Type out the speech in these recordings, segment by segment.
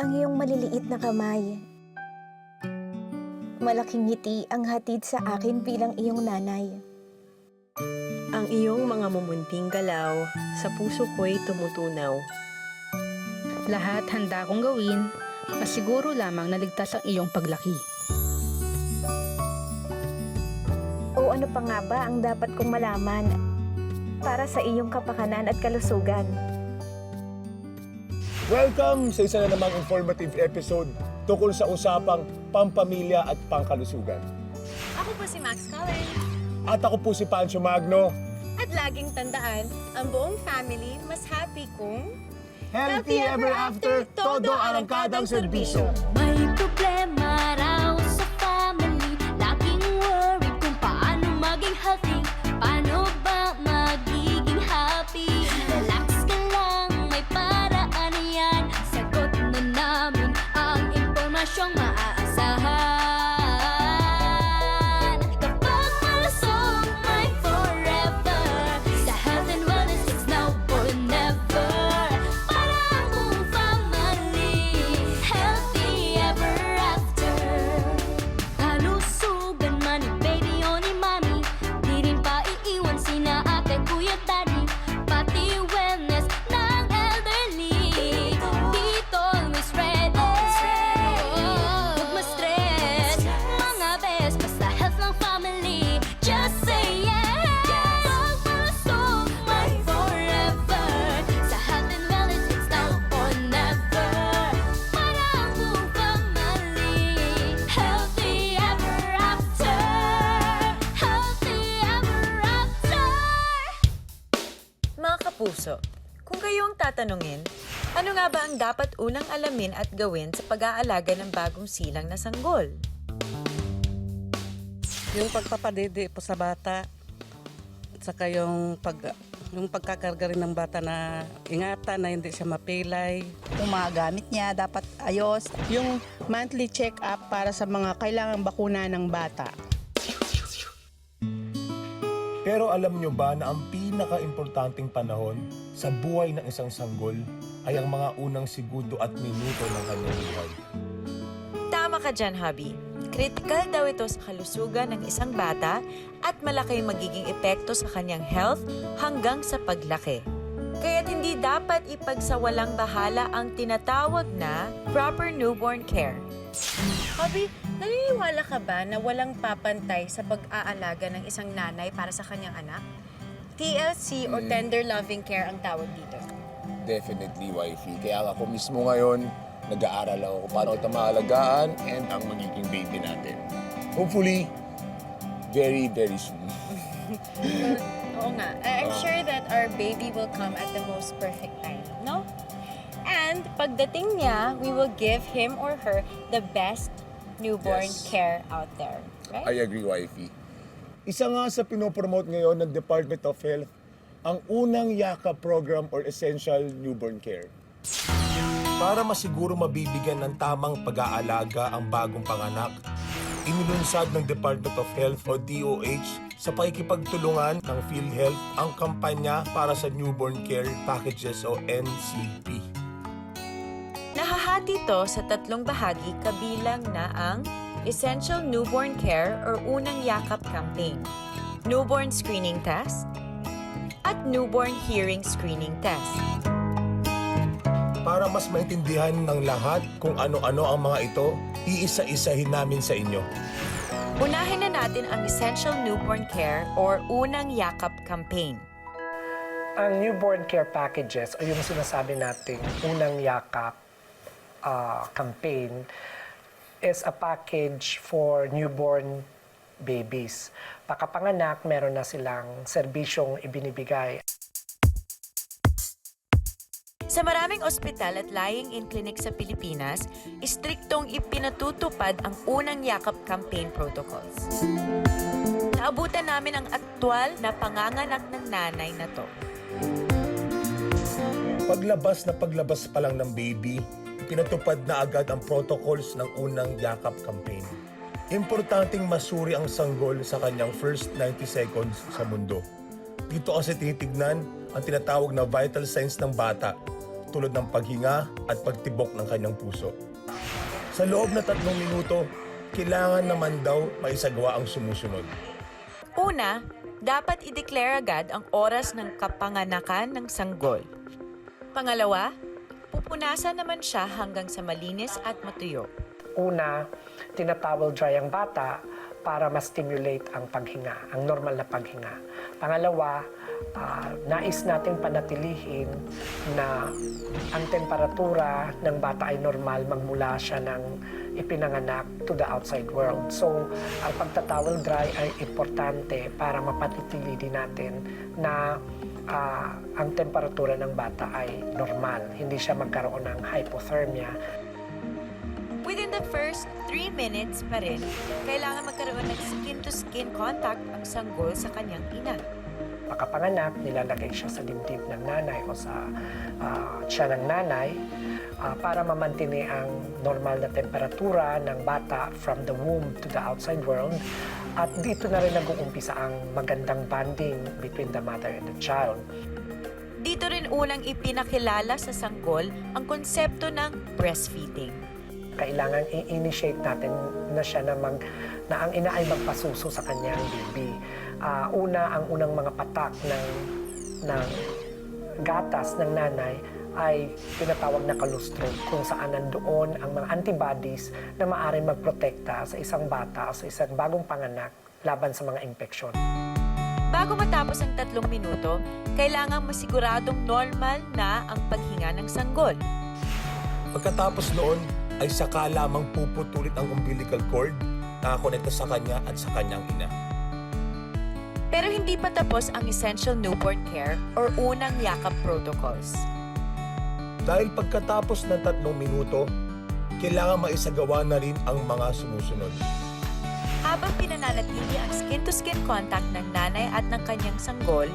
ang iyong maliliit na kamay. Malaking ngiti ang hatid sa akin bilang iyong nanay. Ang iyong mga mumunting galaw, sa puso ko'y tumutunaw. Lahat handa kong gawin, masiguro lamang naligtas ang iyong paglaki. O ano pa nga ba ang dapat kong malaman para sa iyong kapakanan at kalusugan? Welcome sa isa na namang informative episode tungkol sa usapang pampamilya at pangkalusugan. Ako po si Max Cullen. At ako po si Pancho Magno. At laging tandaan, ang buong family mas happy kung... Healthy ever after, todo arangkadang serbisyo. May problema raw unang alamin at gawin sa pag-aalaga ng bagong silang na sanggol? Yung pagpapadede po sa bata, at saka yung, pag, yung pagkakarga rin ng bata na ingatan na hindi siya mapilay. Yung mga gamit niya dapat ayos. yung monthly check-up para sa mga kailangang bakuna ng bata. Pero alam nyo ba na ang pinaka-importanting panahon sa buhay ng isang sanggol ay ang mga unang segundo at minuto ng kanyang buhay? Tama ka dyan, Habi. Critical daw ito sa kalusugan ng isang bata at malaki ang magiging epekto sa kanyang health hanggang sa paglaki. Kaya't hindi dapat ipagsawalang bahala ang tinatawag na proper newborn care. Habi, naniniwala ka ba na walang papantay sa pag-aalaga ng isang nanay para sa kanyang anak? TLC or tender loving care ang tawag dito. Definitely, wifey. Kaya ako mismo ngayon, nag-aaral ako kung paano ito maalagaan and ang magiging baby natin. Hopefully, very, very soon. Oo nga. I- I'm sure that our baby will come at the most perfect time, no? And pagdating niya, we will give him or her the best newborn Yes. care out there. Right? I agree, wifey. Isa nga sa pinopromote ngayon ng Department of Health ang unang YAKA program or Essential Newborn Care. Para masiguro mabibigyan ng tamang pag-aalaga ang bagong panganak, inilunsad ng Department of Health o DOH sa pakikipagtulungan ng PhilHealth ang kampanya para sa Newborn Care Packages o NCP. Nahahati ito sa tatlong bahagi kabilang na ang Essential Newborn Care or Unang Yakap Campaign, Newborn Screening Test, at Newborn Hearing Screening Test. Para mas maintindihan ng lahat kung ano-ano ang mga ito, iisa-isahin namin sa inyo. Unahin na natin ang Essential Newborn Care or Unang Yakap Campaign. Ang newborn care packages o yung sinasabi nating unang yakap ah, campaign is a package for newborn babies. Pakapanganak, meron na silang serbisyong ibinibigay. Sa maraming ospital at lying-in clinic sa Pilipinas, istriktong ipinatutupad ang unang yakap campaign protocols. Naabutan namin ang aktwal na panganganak ng nanay na to. Paglabas na paglabas pa lang ng baby, pinatupad na agad ang protocols ng unang yakap campaign. Importanteng masuri ang sanggol sa kanyang first 90 seconds sa mundo. Dito kasi tinitignan ang tinatawag na vital signs ng bata tulad ng paghinga at pagtibok ng kanyang puso. Sa loob na tatlong minuto, kailangan naman daw maisagawa ang sumusunod. Una, dapat i-declare agad ang oras ng kapanganakan ng sanggol. Pangalawa, pupunasan naman siya hanggang sa malinis at matuyo. Una, tinatowel dry ang bata para ma-stimulate ang paghinga, ang normal na paghinga. Pangalawa, ah, nais nating panatilihin na ang temperatura ng bata ay normal magmula siya ng ipinanganak to the outside world. So, ang pagtatowel dry ay importante para mapanatili din natin na ah, ang temperatura ng bata ay normal. Hindi siya magkaroon ng hypothermia. Within the first 3 minutes pa rin, kailangan magkaroon ng skin-to-skin contact ang sanggol sa kanyang ina. pagkapanganak, nilalagay siya sa dibdib ng nanay o sa ah, tiyan ng nanay ah, para mamantini ang normal na temperatura ng bata from the womb to the outside world. At dito na rin nag-uumpisa ang magandang bonding between the mother and the child. Dito rin unang ipinakilala sa sanggol ang konsepto ng breastfeeding. Kailangan i-initiate natin na siya na, mag, na ang ina ay magpasuso sa kanyang baby. Ah, una, ang unang mga patak ng, ng gatas ng nanay ay tinatawag na kalustro kung saan nandoon ang mga antibodies na maaaring magprotekta sa isang bata o sa isang bagong panganak laban sa mga impeksyon. Bago matapos ang tatlong minuto, kailangan masiguradong normal na ang paghinga ng sanggol. Pagkatapos noon, ay saka lamang puputulit ang umbilical cord na konekta sa kanya at sa kanyang ina. Pero hindi pa tapos ang essential newborn care or unang yakap protocols. Dahil pagkatapos ng tatlong minuto, kailangan maisagawa na rin ang mga sumusunod. Habang pinananatili ang skin-to-skin contact ng nanay at ng kanyang sanggol,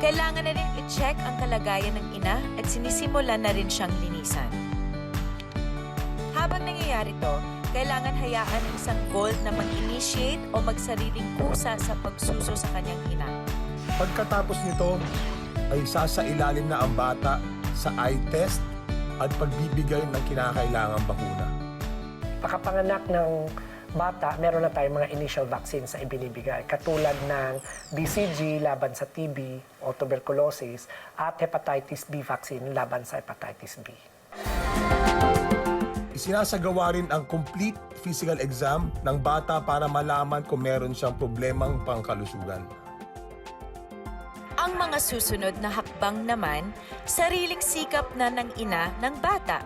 kailangan na rin i-check ang kalagayan ng ina at sinisimulan na rin siyang linisan. Habang nangyayari to, kailangan hayaan ng sanggol na mag-initiate o magsariling kusa sa pagsuso sa kanyang ina. Pagkatapos nito, ay sasailalim na ang bata sa eye test at pagbibigay ng kinakailangang bakuna. Pagkapanganak ng bata, meron na tayong mga initial vaccines na ibinibigay, katulad ng BCG laban sa TB o tuberculosis at hepatitis B vaccine laban sa hepatitis B. Isinasagawa rin ang complete physical exam ng bata para malaman kung meron siyang problemang pangkalusugan. Ang mga susunod na hakbang naman, sariling sikap na ng ina ng bata.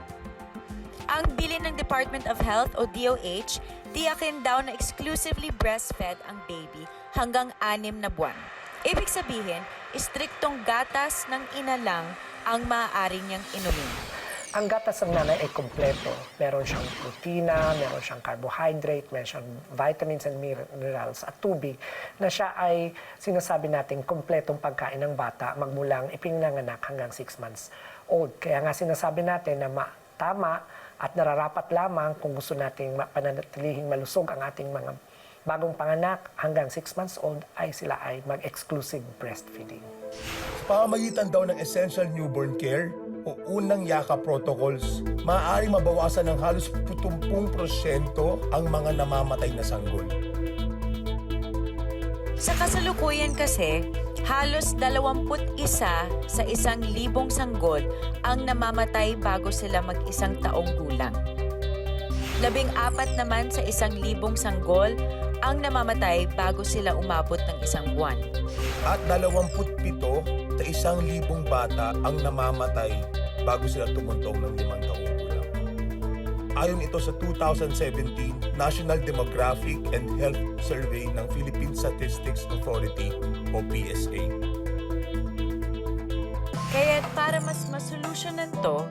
Ang bilin ng Department of Health o DOH, tiyakin daw na exclusively breastfed ang baby hanggang anim na buwan. Ibig sabihin, istriktong gatas ng ina lang ang maaari niyang inumin. Ang gatas ng nanay ay kompleto. Meron siyang protina, meron siyang carbohydrate, meron siyang vitamins and minerals at tubig na siya ay sinasabi natin kompletong pagkain ng bata magmulang ipinanganak hanggang 6 months old. Kaya nga sinasabi natin na ma- tama at nararapat lamang kung gusto nating pananatilihing malusog ang ating mga bagong panganak hanggang 6 months old ay sila ay mag-exclusive breastfeeding. Sa pamamagitan daw ng essential newborn care o unang yaka protocols, maaaring mabawasan ng halos 70% ang mga namamatay na sanggol. Sa kasalukuyan kasi, halos 21 sa isang libong sanggol ang namamatay bago sila mag-isang taong gulang. Labing apat naman sa isang libong sanggol ang namamatay bago sila umabot ng isang buwan. At 27 sa isang libong bata ang namamatay bago sila tumuntong ng limang taong gulang. Ayon ito sa 2017 National Demographic and Health Survey ng Philippine Statistics Authority o PSA. Kaya para mas masolusyonan to,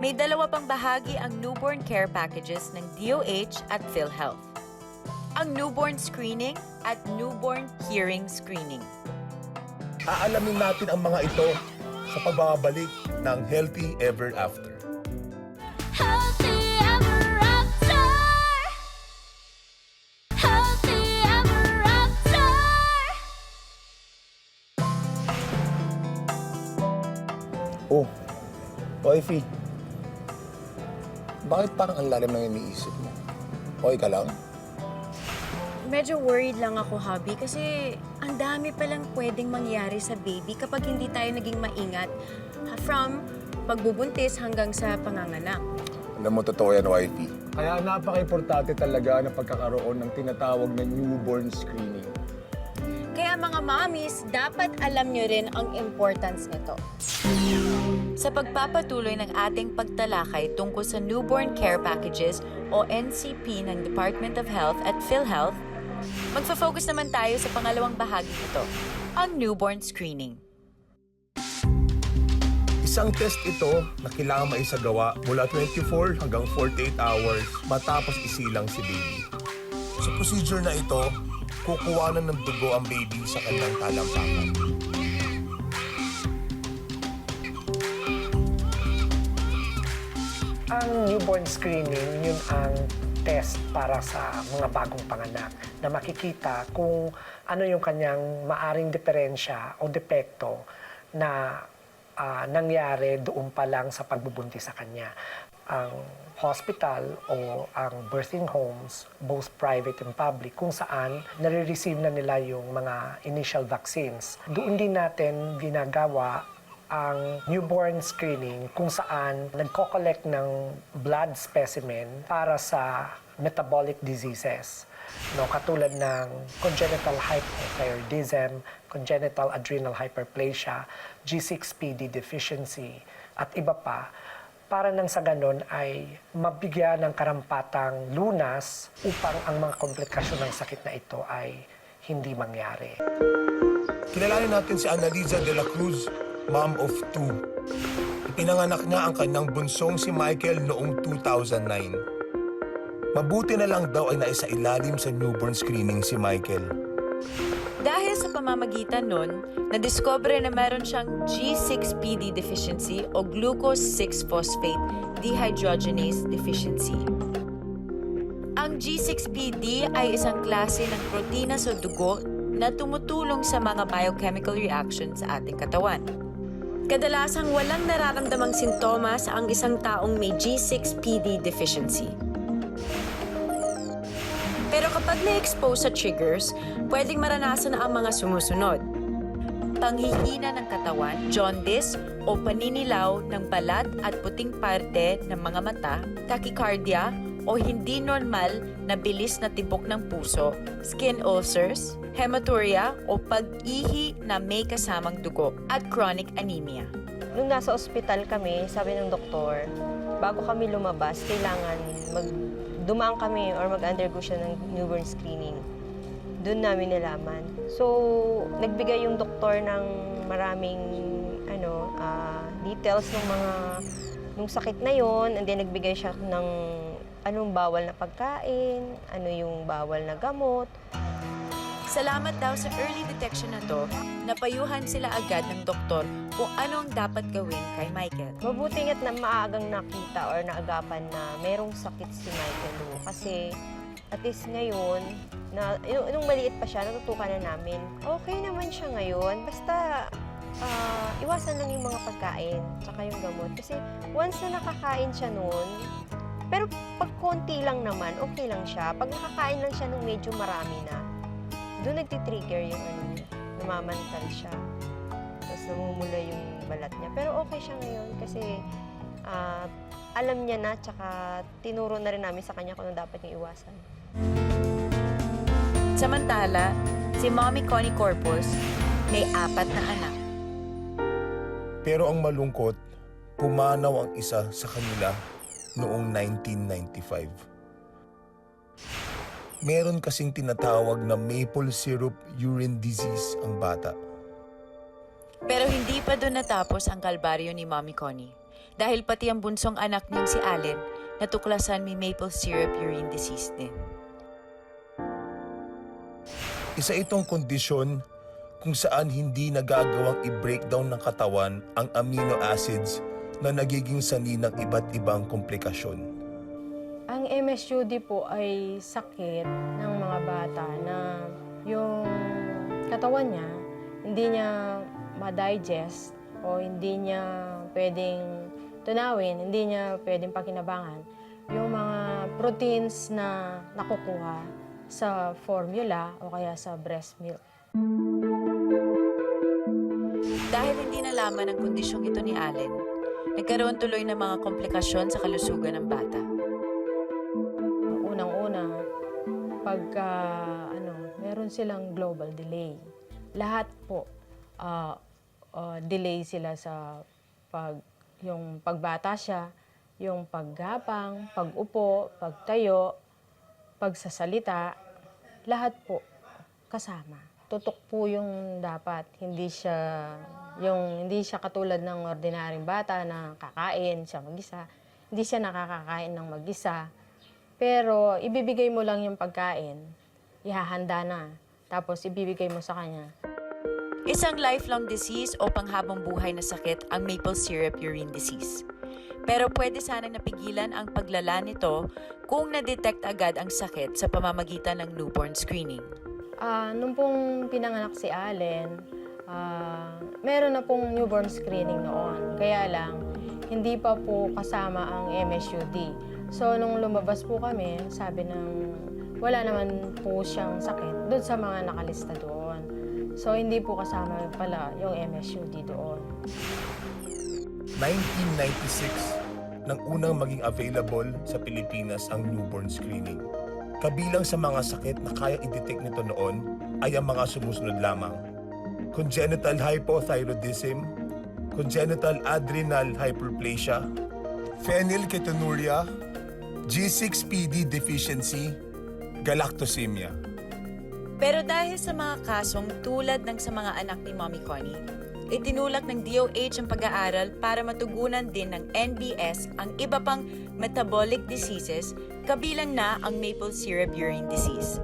may dalawa pang bahagi ang newborn care packages ng DOH at PhilHealth. Ang newborn screening at newborn hearing screening. Aalamin natin ang mga ito sa pagbabalik ng Healthy Ever After. Healthy ever after. Healthy ever after. Oh, Wifey, bakit parang ang lalim ng iniisip mo? Okay ka lang? Medyo worried lang ako, hubby, kasi ang dami palang pwedeng mangyari sa baby kapag hindi tayo naging maingat. From pagbubuntis hanggang sa panganganak. Alam mo, totoo yan, Wifey. Kaya napaka-importante talaga ng pagkakaroon ng tinatawag na newborn screening. Kaya mga mommies, dapat alam nyo rin ang importance nito. Sa pagpapatuloy ng ating pagtalakay tungkol sa newborn care packages o NCP ng Department of Health at PhilHealth, magfo-focus naman tayo sa pangalawang bahagi nito, ang newborn screening. Isang test ito na kailangan maisagawa mula 24 hanggang 48 hours matapos isilang si baby. Sa procedure na ito, kukuhanan ng dugo ang baby sa kanyang talampakan. Ang newborn screening, yun ang test para sa mga bagong panganak na makikita kung ano yung kanyang maaring diferensya o depekto na ah, nangyari doon pa lang sa pagbubuntis sa kanya. Ang hospital o ang birthing homes, both private and public, kung saan nare-receive na nila yung mga initial vaccines. Doon din natin ginagawa ang newborn screening kung saan nagko-collect ng blood specimen para sa metabolic diseases. No, katulad ng congenital hypothyroidism, congenital adrenal hyperplasia, G6PD deficiency, at iba pa para nang sa ganon ay mabigyan ng karampatang lunas upang ang mga komplikasyon ng sakit na ito ay hindi mangyari. Kilalanin natin si Annalisa de la Cruz, mom of two. Ipinanganak niya ang kanyang bunsong si Michael noong 2009. Mabuti na lang daw ay naisa ilalim sa newborn screening si Michael. Dahil sa pamamagitan nun, nadiscover na meron siyang G6PD deficiency o glucose 6-phosphate dehydrogenase deficiency. Ang G6PD ay isang klase ng protina sa dugo na tumutulong sa mga biochemical reactions sa ating katawan. Kadalasang walang nararamdamang sintomas ang isang taong may G6PD deficiency. Kapag na-expose sa triggers, pwedeng maranasan na ang mga sumusunod. Panghihina ng katawan, jaundice o paninilaw ng balat at puting parte ng mga mata, tachycardia o hindi normal na bilis na tibok ng puso, skin ulcers, hematuria o pag-ihi na may kasamang dugo at chronic anemia. Nung nasa ospital kami, sabi ng doktor, bago kami lumabas, kailangan mag dumaan kami or mag-undergo siya ng newborn screening. Doon namin nalaman. So, nagbigay yung doktor ng maraming ano, ah, details ng mga nung sakit na yon and then nagbigay siya ng anong bawal na pagkain, ano yung bawal na gamot, Salamat daw sa early detection na to, napayuhan sila agad ng doktor kung ano ang dapat gawin kay Michael. Mabuti nga't na maagang nakita or naagapan na merong sakit si Michael Lu. Kasi at least ngayon, na, yung, nung maliit pa siya, natutukan na namin. Okay naman siya ngayon. Basta ah, iwasan lang yung mga pagkain, tsaka yung gamot. Kasi once na nakakain siya noon, pero pag konti lang naman, okay lang siya. Pag nakakain lang siya nung medyo marami na, doon nagtitrigger yung ano niya. Namamantal siya. Tapos namumula yung balat niya. Pero okay siya ngayon kasi ah, alam niya na, tsaka tinuro na rin namin sa kanya kung ano dapat niyang iwasan. Samantala, si Mommy Connie Corpus may apat na anak. Pero ang malungkot, pumanaw ang isa sa kanila noong 1995. Meron kasing tinatawag na maple syrup urine disease ang bata. Pero hindi pa doon natapos ang kalbaryo ni Mommy Connie. Dahil pati ang bunsong anak niyang si Allen, natuklasan may maple syrup urine disease din. Isa itong kondisyon kung saan hindi nagagawang i-breakdown ng katawan ang amino acids na nagiging sani ng iba't ibang komplikasyon. Ang MSUD po ay sakit ng mga bata na yung katawan niya hindi niya ma-digest o hindi niya pwedeng tunawin, hindi niya pwedeng pakinabangan yung mga proteins na nakukuha sa formula o kaya sa breast milk. Dahil hindi nalaman ang kondisyong ito ni Allen, nagkaroon tuloy ng mga komplikasyon sa kalusugan ng bata. Pagka ano, meron silang global delay. Lahat po ah, ah, delay sila sa pag yung pagbata siya, yung paggapang, pag-upo, pagtayo, pagsasalita, lahat po kasama. Tutok po yung dapat, hindi siya yung hindi siya katulad ng ordinaryong bata na kakain siya mag-isa. Hindi siya nakakakain ng mag-isa. Pero ibibigay mo lang yung pagkain, ihahanda na. Tapos ibibigay mo sa kanya. Isang lifelong disease o panghabang buhay na sakit ang maple syrup urine disease. Pero pwede sanang napigilan ang paglala nito kung na-detect agad ang sakit sa pamamagitan ng newborn screening. Ah, nung pong pinanganak si Allen, ah, meron na pong newborn screening noon. Kaya lang, hindi pa po kasama ang MSUD. So, nung lumabas po kami, sabi ng wala naman po siyang sakit doon sa mga nakalista doon. So, hindi po kasama pala yung MSUD doon. 1996 nang unang maging available sa Pilipinas ang newborn screening. Kabilang sa mga sakit na kaya i-detect nito noon ay ang mga sumusunod lamang. Congenital hypothyroidism, congenital adrenal hyperplasia, phenylketonuria, G6PD deficiency, galactosemia. Pero dahil sa mga kasong tulad ng sa mga anak ni Mommy Connie, itinulak ng DOH ang pag-aaral para matugunan din ng NBS ang iba pang metabolic diseases kabilang na ang maple syrup urine disease.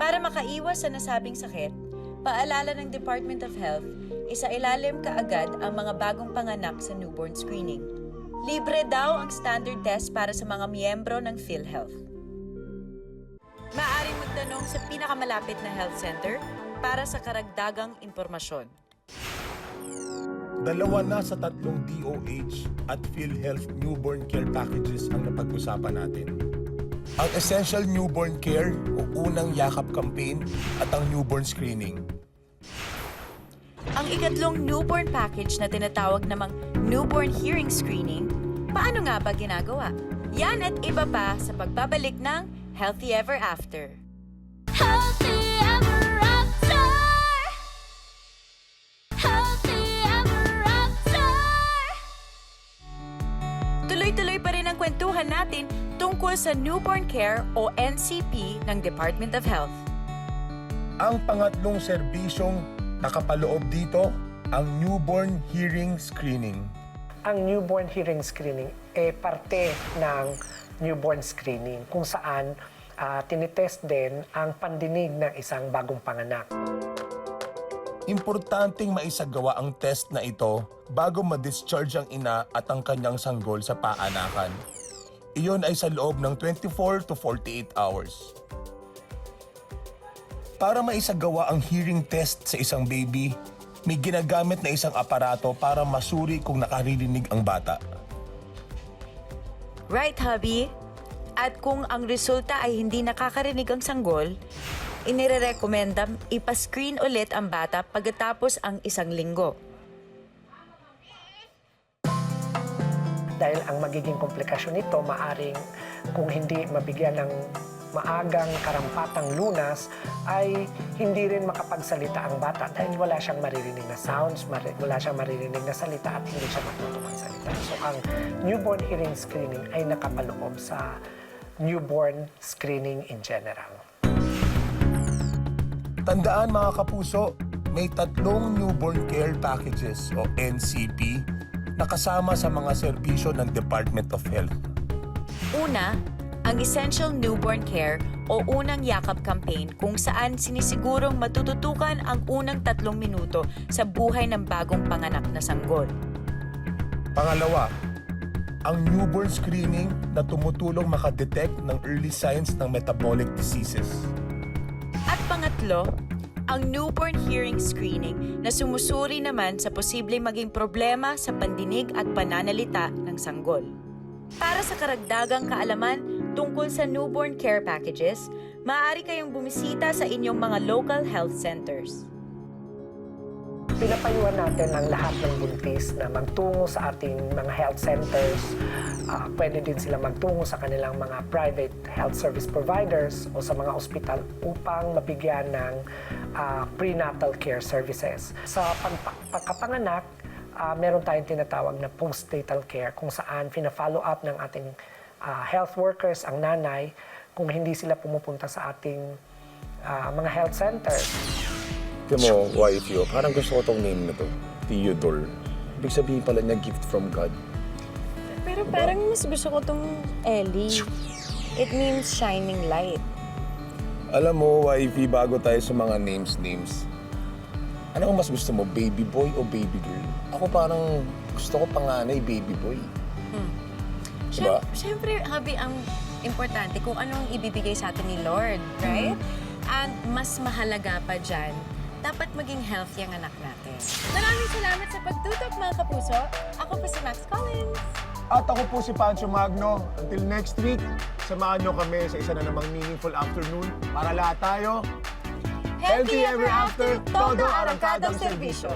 Para makaiwas sa nasabing sakit, paalala ng Department of Health, isa ilalim kaagad ang mga bagong panganak sa newborn screening. Libre daw ang standard test para sa mga miyembro ng PhilHealth. Maaaring magtanong sa pinakamalapit na health center para sa karagdagang impormasyon. Dalawa na sa tatlong DOH at PhilHealth newborn care packages ang napag-usapan natin. Ang Essential Newborn Care o Unang Yakap Campaign at ang newborn screening. Ang ikatlong newborn package na tinatawag namang newborn hearing screening, paano nga ba ginagawa? Yan at iba pa sa pagbabalik ng Healthy Ever After. Healthy ever after. Healthy ever after. Tuloy-tuloy pa rin ang kwentuhan natin tungkol sa newborn care o NCP ng Department of Health. Ang pangatlong serbisyong nakapaloob dito, ang newborn hearing screening. Ang newborn hearing screening ay parte ng newborn screening kung saan ah, tinitest din ang pandinig ng isang bagong panganak. Importanteng maisagawa ang test na ito bago ma-discharge ang ina at ang kanyang sanggol sa paanakan. Iyon ay sa loob ng 24 to 48 hours. Para maisagawa ang hearing test sa isang baby, may ginagamit na isang aparato para masuri kung nakaririnig ang bata. Right, hubby? At kung ang resulta ay hindi nakakarinig ang sanggol, inirerekomenda ipascreen ulit ang bata pagkatapos ang isang linggo. Dahil ang magiging komplikasyon nito, maaring kung hindi mabigyan ng maagang karampatang lunas, ay hindi rin makapagsalita ang bata dahil wala siyang maririnig na sounds, mari- wala siyang maririnig na salita at hindi siya matuto magsalita. So ang newborn hearing screening ay nakapaloob sa newborn screening in general. Tandaan mga kapuso, may tatlong newborn care packages o NCP na kasama sa mga serbisyo ng Department of Health. Una, ang Essential Newborn Care o Unang Yakap Campaign kung saan sinisigurong matututukan ang unang tatlong minuto sa buhay ng bagong panganak na sanggol. Pangalawa, ang newborn screening na tumutulong makadetect ng early signs ng metabolic diseases. At pangatlo, ang newborn hearing screening na sumusuri naman sa posibleng maging problema sa pandinig at pananalita ng sanggol. Para sa karagdagang kaalaman tungkol sa newborn care packages, maaari kayong bumisita sa inyong mga local health centers. Pinapayuhan natin ang lahat ng buntis na magtungo sa ating mga health centers. Ah, pwede din sila magtungo sa kanilang mga private health service providers o sa mga ospital upang mabigyan ng ah, prenatal care services. Sa pagkapanganak, ah, meron tayong tinatawag na postnatal care kung saan fina-follow up ng ating ah, health workers ang nanay kung hindi sila pumupunta sa ating ah, mga health centers. Tignan mo, wife yo, parang gusto ko tong name na to. Theodore. Ibig sabihin pala niya gift from God. Pero parang mas gusto ko tong Ellie. It means shining light. Alam mo, wifey, bago tayo sa mga names-names, ano ang mas gusto mo, baby boy o baby girl? Ako parang gusto ko panganay, baby boy. Diba? Siyem- Siyempre, habi ang importante kung anong ibibigay sa atin ni Lord, right? And mas mahalaga pa dyan, dapat maging healthy ang anak natin. Maraming salamat sa pagtutok, mga kapuso. Ako po si Max Collins. At ako po si Pancho Magno. Until next week, samahan nyo kami sa isa na namang meaningful afternoon para lahat tayo Healthy ever after, todo arangkadang serbisyo.